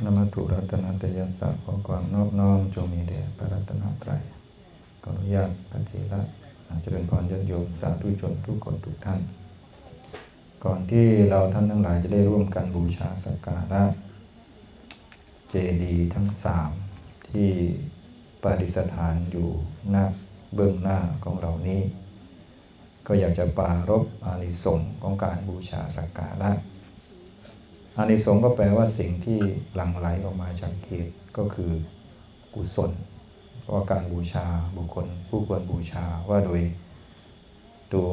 นมัตถุรัตนตยสสะขอความนอบน้อมจงมีแด่พระรัตนตรัยขออนุญาตพระเถระเจริญพรญาติโยมสาธุชนทุกคนทุกท่าน ก่อนที่เราท่านทั้งหลายจะได้ร่วมกันบูชาสักการะเจดีย์ทั้งสามที่ประดิษฐานอยู่หน้าเบื้องหน้าของเรานี้ ก็อยากจะปรารบอานิสงส์ของการบูชาสักการะ อานิสงส์ก็แปลว่าสิ่งที่หลั่งไหลออกมาจากเขตก็คือกุศลว่าการบูชาบุคคลผู้ควรบูชาว่าโดยตัว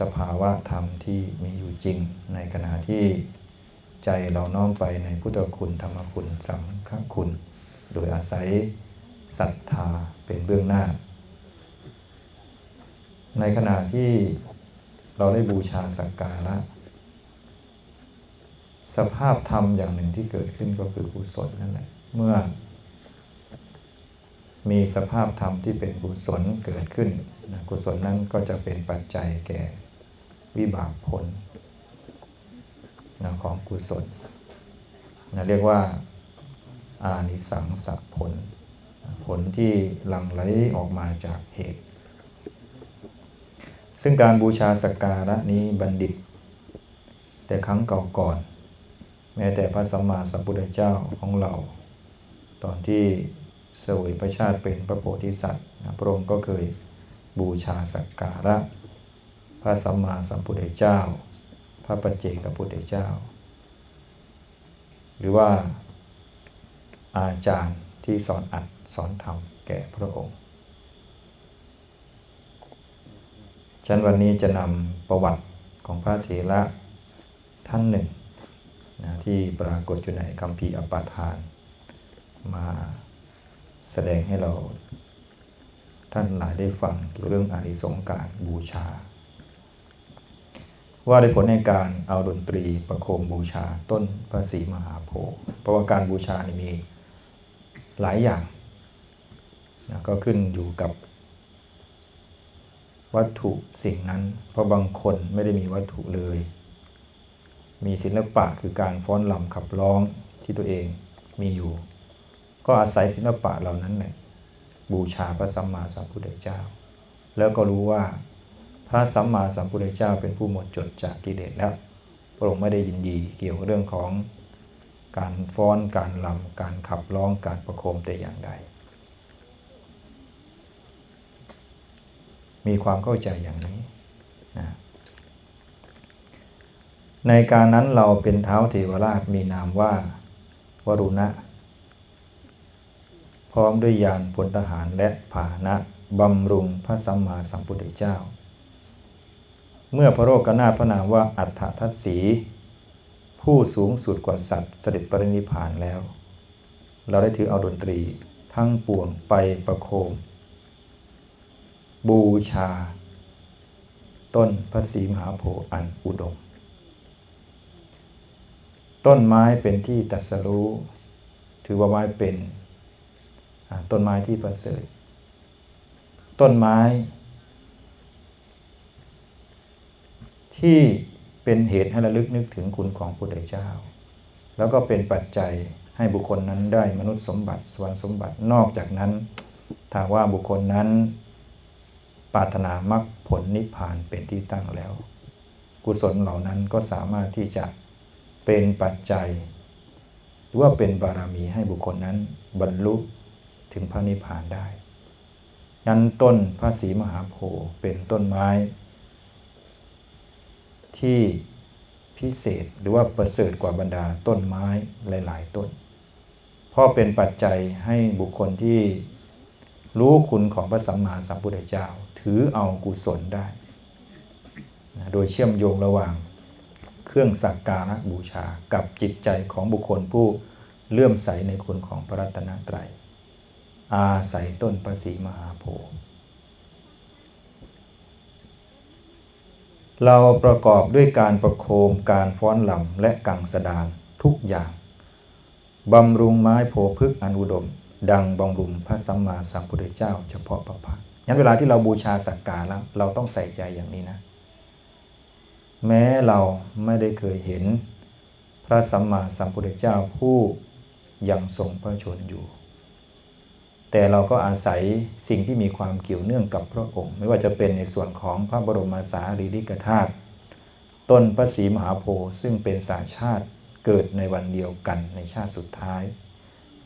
สภาวะธรรมที่มีอยู่จริง ในขณะที่ใจเราน้อมไปในพุทธคุณธรรมคุณสังฆคุณ โดยอาศัยศรัทธาเป็นเบื้องหน้า ในขณะที่เราได้บูชาสักการะ สภาพธรรมอย่างหนึ่งที่เกิดขึ้นก็คือกุศลนั่นแหละ เมื่อ มีสภาพธรรมที่เป็นกุศลเกิดขึ้นนะกุศลนั้นก็จะเป็นปัจจัยแก่วิบากผลนะของกุศลนะเรียกว่า อานิสังสผล ผลที่หลั่งไหลออกมาจากเหตุ ซึ่งการบูชาสักการะนี้บัณฑิต แต่ครั้งเก่าก่อน แม้แต่พระสัมมาสัมพุทธเจ้าของเรา ตอนที่เสวยพระชาติเป็นพระโพธิสัตว์พระองค์ก็เคยบูชาสักการะ พระสัมมาสัมพุทธเจ้า พระปัจเจกพุทธเจ้า หรือว่าอาจารย์ที่สอนอัดสอนธรรมแก่พระองค์ ฉันวันนี้จะนำประวัติของพระเถระท่านหนึ่ง นะที่ปรากฏอยู่ในคำพีร์อปาทาน มาแสดงให้เรา ท่านหลายได้ฟังเกี่ยวเรื่องอานิสงส์การบูชา ว่าด้ผลในการเอาดนตรีประโคมบูชาต้นพระศรีมหาโพธิ์เพราะว่าการบูชานี่มีหลายอย่างนะก็ขึ้นอยู่กับวัตถุสิ่งนั้น เพราะบางคนไม่ได้มีวัตถุเลย มีศิลปะคือการฟ้อนลำขับร้องที่ตัวเองมีอยู่ ก็อาศัยศิลปะเหล่านั้นแหละบูชาพระสัมมาสัมพุทธเจ้า แล้วก็รู้ว่า พระสัมมาสัมพุทธเจ้าเป็นผู้หมดจดจากกิเลสแล้วพระองค์ไม่ได้ยินดีเกี่ยวกับเรื่องของการฟ้อนการลำการขับร้องการประโคมแต่อย่างใด มีความเข้าใจอย่างนี้นะ ในการนั้นเราเป็นเท้าเทวราชมีนามว่าวรุณะ พร้อมด้วยยานพลทหารและผานะบำรุงพระสัมมาสัมพุทธเจ้า เมื่อพระโรกนาถพระนามว่าอัฏฐทัศสี ผู้สูงสุดกว่าสัตว์เสด็จปรินิพานแล้ว เราได้ถือเอาดนตรีทั้งปวงไปประโคม บูชา ต้นพระศรีมหาโพธิ์อันอุดม ต้นไม้เป็นที่ตรัสรู้ ถือว่าไม้เป็นต้นไม้ที่ประเสริฐ ต้นไม้ ที่เป็นเหตุให้ระลึกนึกถึงคุณของพระพุทธเจ้า แล้วก็เป็นปัจจัยให้บุคคลนั้นได้มนุษย์สมบัติสวรรค์สมบัตินอกจากนั้นถ้าว่าบุคคลนั้นปรารถนามรรคผลนิพพานเป็นที่ตั้งแล้ว กุศลเหล่านั้นก็สามารถที่จะ เป็นปัจจัย หรือว่าเป็นบารมีให้บุคคลนั้นบรรลุถึงพระนิพพานได้ นั้นต้นพระศรีมหาโพธิ์เป็นต้นไม้ ที่พิเศษหรือว่าประเสริฐกว่าบรรดาต้นไม้หลาย ๆ ต้น เพราะเป็นปัจจัยให้บุคคลที่รู้คุณของพระสัมมาสัมพุทธเจ้า ถือเอากุศลได้ โดยเชื่อมโยงระหว่าง เครื่องสักการะบูชากับจิตใจของบุคคลผู้เลื่อมใสในคุณของพระรัตนตรัย อาศัยต้นประสีมหาโพธิ์เราประกอบด้วยการประโคมการฟ้อนลำและกังสดานทุกอย่างบำรุงไม้โพพฤกษ์อนุดม ดังบำรุงพระสัมมาสัมพุทธเจ้า เฉพาะพระพักงั้นเวลาที่เราบูชาสักการะเราต้องใส่ใจอย่างนี้นะ แม้เราไม่ได้เคยเห็น พระสัมมาสัมพุทธเจ้าผู้ยังทรงพระชนอยู่ แต่เราก็อาศัยสิ่งที่มีความเกี่ยวเนื่องกับพระองค์ ไม่ว่าจะเป็นในส่วนของพระบรมสารีริกธาตุต้นพระศรีมหาโพธิ์ซึ่งเป็นสาชาติเกิดในวันเดียวกันในชาติสุดท้าย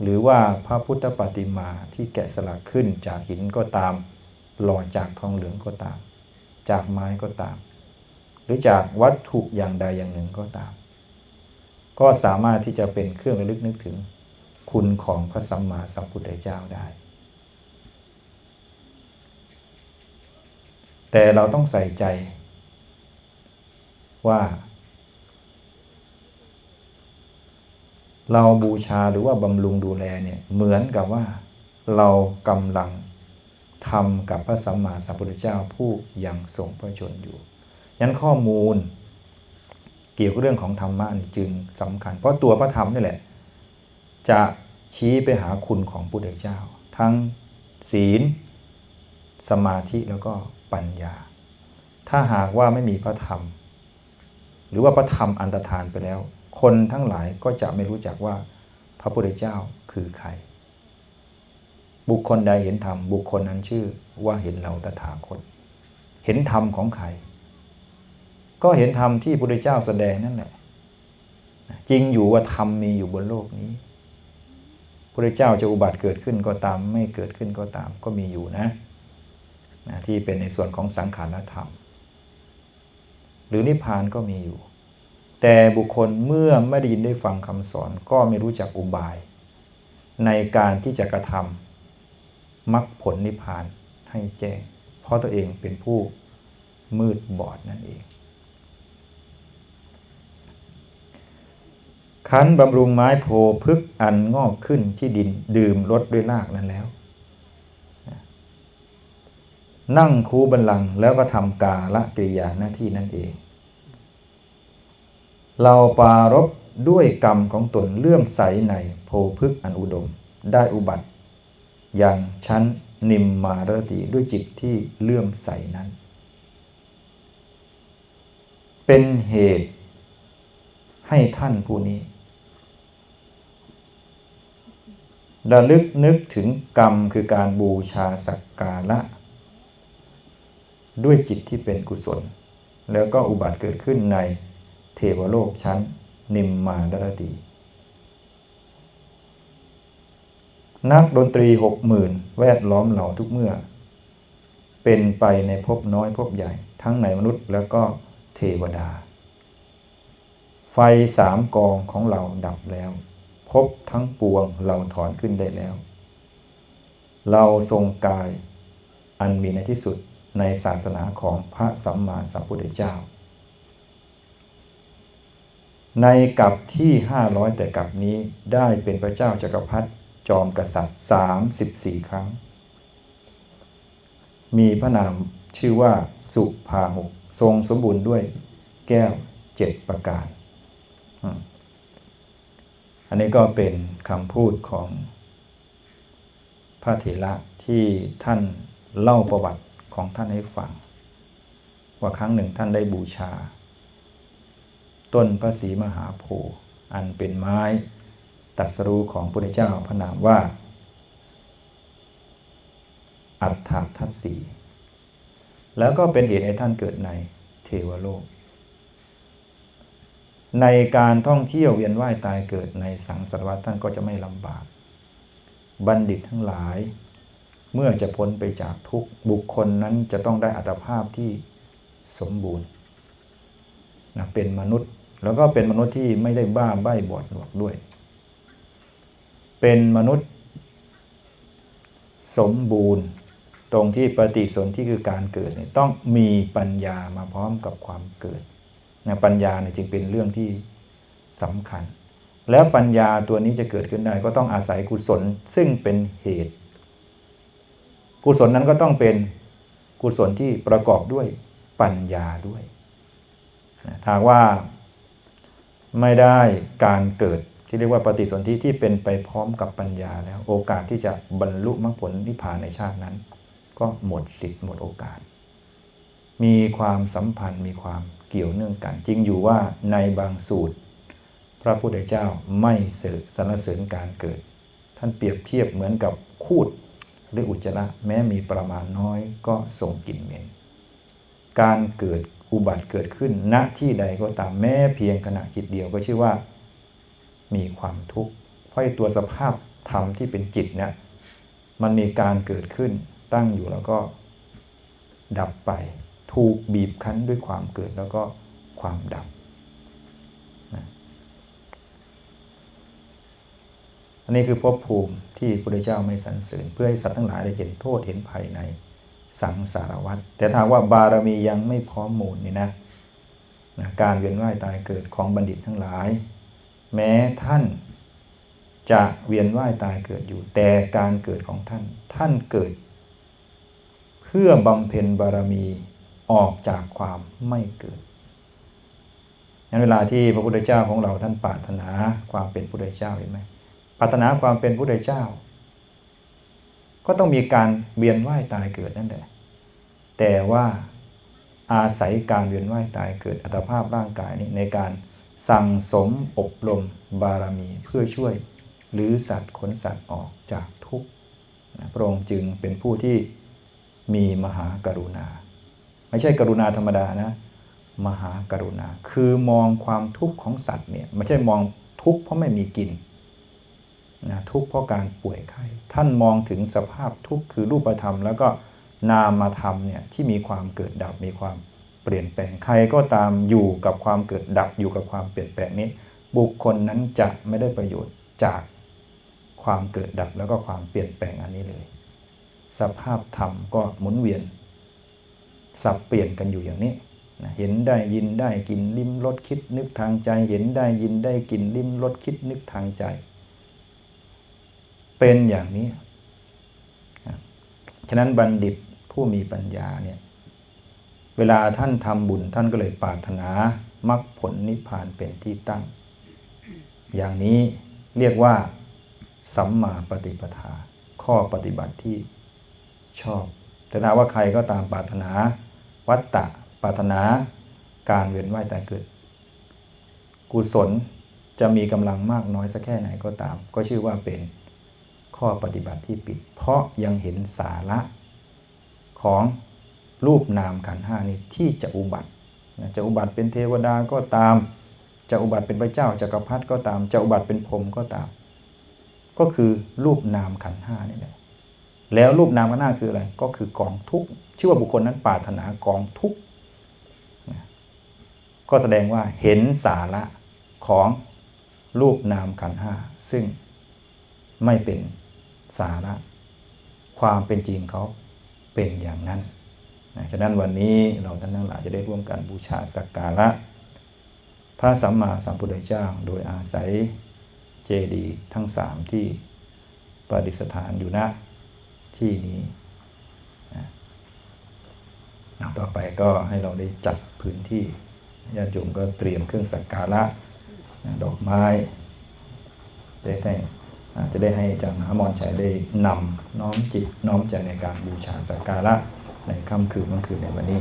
หรือว่าพระพุทธปฏิมาที่แกะสลักขึ้นจากหินก็ตามหล่อจากทองเหลืองก็ตาม จากไม้ก็ตาม รือจากวัตถุอย่างใดอย่างหนึ่งก็ตาม ก็สามารถที่จะเป็นเครื่องระลึกนึกถึง คุณของพระสัมมาสัมพุทธเจ้าได้ แต่เราต้องใส่ใจว่า เราบูชาหรือว่าบำรุงดูแลเนี่ยเหมือนกับว่า เรากำลังทำกับพระสัมมาสัมพุทธเจ้าผู้ยังทรงพระชนอยู่ ยันข้อมูล เกี่ยวกับเรื่องของธรรมะจึงสำคัญ เพราะตัวพระธรรมนี่แหละ จะชี้ไปหาคุณของพระพุทธเจ้า ทั้งศีล สมาธิแล้วก็ปัญญา ถ้าหากว่าไม่มีพระธรรม หรือว่าพระธรรมอันตรธานไปแล้ว คนทั้งหลายก็จะไม่รู้จักว่าพระพุทธเจ้าคือใคร บุคคลใดเห็นธรรมบุคคลนั้นชื่อว่าเห็นเราตถาคต เห็นธรรมของใคร ก็เห็นธรรมที่พระพุทธเจ้าแสดงนั่นแหละ จริงอยู่ว่าธรรมมีอยู่บนโลกนี้พระเจ้าจะอุบัติเกิดขึ้นก็ตาม ไม่เกิดขึ้นก็ตามก็มีอยู่นะนะที่เป็นในส่วนของสังขารธรรม หรือนิพพานก็มีอยู่ แต่บุคคลเมื่อไม่ได้ยินได้ฟังคำสอน ก็ไม่รู้จักอุบาย ในการที่จะกระทำมรรคผลนิพพานให้แจ้ง เพราะตัวเองเป็นผู้มืดบอดนั่นเอง คันบำรุงไม้โพพึกอันงอกขึ้นที่ดินดื่มรดด้วยรากนั้นแล้ว นั่งคูบันลังแล้วก็ทำกาละกิริยาหน้าที่นั่นเอง เราปารบด้วยกรรมของตนเลื่อมใสในโพพึกอันอุดม ได้อุบัติ อย่างชั้นนิมมารติด้วยจิตที่เลื่อมใสนั้น เป็นเหตุให้ท่านผู้นี้ ระลึกนึกถึงกรรมคือการบูชาสักการะ ด้วยจิตที่เป็นกุศล แล้วก็อุบัติเกิดขึ้นในเทวโลกชั้นนิมมาดรดี นักดนตรีหกหมื่นแวดล้อมเหล่าทุกเมื่อ เป็นไปในภพน้อยภพใหญ่ ทั้งในมนุษย์แล้วก็เทวดา ไฟสามกองของเราดับแล้ว พบทั้งปวงเราถอนขึ้นได้แล้ว เราทรงกายอันมีในที่สุดในศาสนาของพระสัมมาสัมพุทธเจ้า ในกับที่ห้าร้อยแต่กับนี้ได้เป็นพระเจ้าจากักรพรรดิจอมกษัตริย์สามสิบสี่ครั้ง มีพระนามชื่อว่าสุภาหุทรงสมบูรณ์ด้วยแก้วเจ็ดประการ อันนี้ก็เป็นคำพูดของพระเถระที่ท่านเล่าประวัติของท่านให้ฟัง ว่าครั้งหนึ่งท่านได้บูชา ต้นพระศรีมหาโพธิ์อันเป็นไม้ตัดสรูของพระพุทธเจ้าพระนามว่า อัฏฐทัศสีแล้วก็เป็นเหตุให้ท่านเกิดในเทวโลก ในการท่องเที่ยวเวียนว่ายตายเกิดในสังสารวัฏท่านก็จะไม่ลำบาก บัณฑิตทั้งหลาย เมื่อจะพ้นไปจากทุกบุคคลนั้นจะต้องได้อัตภาพที่สมบูรณ์นะเป็นมนุษย์แล้วก็เป็นมนุษย์ที่ไม่ได้บ้าใบ้บอดหนวกด้วย เป็นมนุษย์ สมบูรณ์ ตรงที่ปฏิสนธิคือการเกิดต้องมีปัญญามาพร้อมกับความเกิด นะปัญญาเนี่ยจึงเป็นเรื่องที่สำคัญ แล้วปัญญาตัวนี้จะเกิดขึ้นได้ก็ต้องอาศัยกุศลซึ่งเป็นเหตุ กุศลนั้นก็ต้องเป็นกุศลที่ประกอบด้วยปัญญาด้วยถ้าว่าไม่ได้การเกิดที่เรียกว่าปฏิสนธิที่เป็นไปพร้อมกับปัญญาแล้ว โอกาสที่จะบรรลุมรรคผลนิพพานในชาตินั้น ก็หมดสิทธิ์หมดโอกาส มีความสัมพันธ์มีความ เกี่ยวเนื่องกัน จริงอยู่ว่าในบางสูตร พระพุทธเจ้าไม่เสริสรรเสริญการเกิด ท่านเปรียบเทียบเหมือนกับคูดหรืออุจจาระแม้มีประมาณน้อยก็ส่งกลิ่นเหม็นการเกิดอุบัติเกิดขึ้นณที่ใดก็ตามแม้เพียงขณะจิตเดียวก็ชื่อว่า มีความทุกข์เพราะตัวสภาพธรรมที่เป็นจิตเนี่ยมันมีการเกิดขึ้นตั้งอยู่แล้วก็ดับไป ถูกบีบคั้นด้วยความเกิดแล้วก็ความดับนะอันนี้คือภพภูมิที่พระพุทธเจ้าไม่สรรเสริญเพื่อให้สัตว์ทั้งหลายได้เห็นโทษเห็นภัยในสังสารวัฏแต่ถ้าว่าบารมียังไม่พร้อมมูลนี่นะนะการเวียนว่ายตายเกิดของบัณฑิตทั้งหลาย แม้ท่านจะเวียนว่ายตายเกิดอยู่ แต่การเกิดของท่าน ท่านเกิด เพื่อบำเพ็ญบารมี ออกจากความไม่เกิดงั้นเวลาที่พระพุทธเจ้าของเราท่านปรารถนาความเป็นพุทธเจ้าเห็นไหมปรารถนาความเป็นพุทธเจ้า ก็ต้องมีการเวียนว่ายตายเกิดนั่นแหละแต่ว่าอาศัยการเวียนว่ายตายเกิดอัตภาพร่างกายนี้ในการสั่งสมอบรมบารมีเพื่อช่วยหรือสัตว์ขนสัตว์ออกจากทุกข์พระองค์จึงเป็นผู้ที่มีมหากรุณา ไม่ใช่กรุณาธรรมดานะ มหากรุณา คือมองความทุกข์ของสัตว์เนี่ยไม่ใช่มองทุกข์เพราะไม่มีกินนะทุกข์เพราะการป่วยไข้ท่านมองถึงสภาพทุกข์คือรูปธรรม แล้วก็นามธรรมเนี่ยที่มีความเกิดดับมีความเปลี่ยนแปลงใครก็ตามอยู่กับความเกิดดับอยู่กับความเปลี่ยนแปลงนี้ บุคคลนั้นจะไม่ได้ประโยชน์จากความเกิดดับแล้วก็ความเปลี่ยนแปลงอันนี้เลย สภาพธรรมก็หมุนเวียน สับเปลี่ยนกันอยู่อย่างนี้เห็นได้ยินได้กินลิ้มรสคิดนึกทางใจ เห็นได้ยินได้กินลิ้มรสคิดนึกทางใจ เป็นอย่างนี้ ฉะนั้นบัณฑิตผู้มีปัญญาเนี่ยเวลาท่านทำบุญท่านก็เลยปรารถนามรรคผลนิพพานเป็นที่ตั้ง อย่างนี้เรียกว่าสัมมาปฏิปทา ข้อปฏิบัติที่ชอบแต่ถ้าว่าใครก็ตามปรารถนา วัตตะปรารถนา การเวียนว่ายตายเกิด กุศลจะมีกำลังมากน้อยสักแค่ไหนก็ตาม ก็ชื่อว่าเป็นข้อปฏิบัติที่ปิด เพราะยังเห็นสาระของรูปนามขันห้านี้ที่จะอุบัติจะอุบัติเป็นเทวดาก็ตาม จะอุบัติเป็นพระเจ้าจักรพรรดิก็ตาม จะอุบัติเป็นพรหมก็ตาม ก็คือรูปนามขันห้านี่แหละ แล้วรูปนามขันห้าคืออะไร ก็คือกองทุกชื่อว่าบุคคลนั้นปรารถนากองทุกก็แสดงว่าเห็นสาระของรูปนามขันห้าซึ่งไม่เป็นสาระ ความเป็นจริงเขาเป็นอย่างนั้นนะฉะนั้นวันนี้เราท่านทั้งหลายจะได้ร่วมกันบูชาสักการะ พระสัมมาสัมพุทธเจ้าโดยอาศัยเจดีย์ทั้งสามที่ประดิษฐานอยู่ณ ที่นี้นะต่อไปก็ให้เราได้จัดพื้นที่ญาติโยมก็เตรียมเครื่องสักการะนะดอกไม้ได้ให้จจะได้ให้อาจารย์มหามรชัยได้นำน้อมจิตน้อมใจในการบูชาสักการะในค่ำคืนเมื่อคืนในวันนี้